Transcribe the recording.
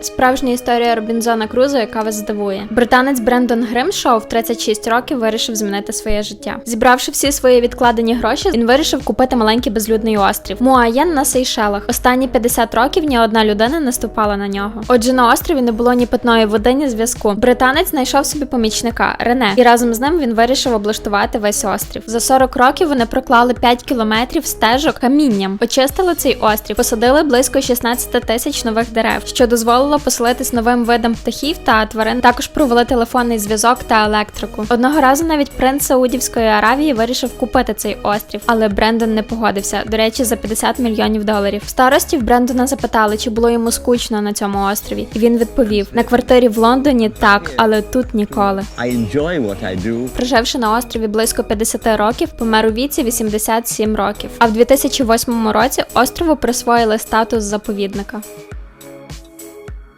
Справжня історія Робінзона Крузо, яка вас здивує. Британець Брендон Гримшоу в 36 років вирішив змінити своє життя. Зібравши всі свої відкладені гроші, він вирішив купити маленький безлюдний острів Муаєн на Сейшелах. Останні 50 років ні одна людина не ступала на нього. Отже, на острові не було ні питної води, ні зв'язку. Британець знайшов собі помічника Рене, і разом з ним він вирішив облаштувати весь острів. За 40 років вони проклали 5 кілометрів стежок камінням, очистили цей острів, посадили близько 16 тисяч нових дерев, що дозволило поселитись новим видам птахів та тварин. Також провели телефонний зв'язок та електрику. Одного разу навіть принц Саудівської Аравії вирішив купити цей острів, але Брендон не погодився. До речі, за 50 мільйонів доларів. Старостів Брендона запитали, чи було йому скучно на цьому острові. І він відповів: на квартирі в Лондоні так, але тут ніколи. Проживши на острові близько 50 років, помер у віці 87 років. А в 2008 році острову присвоїли статус заповідника.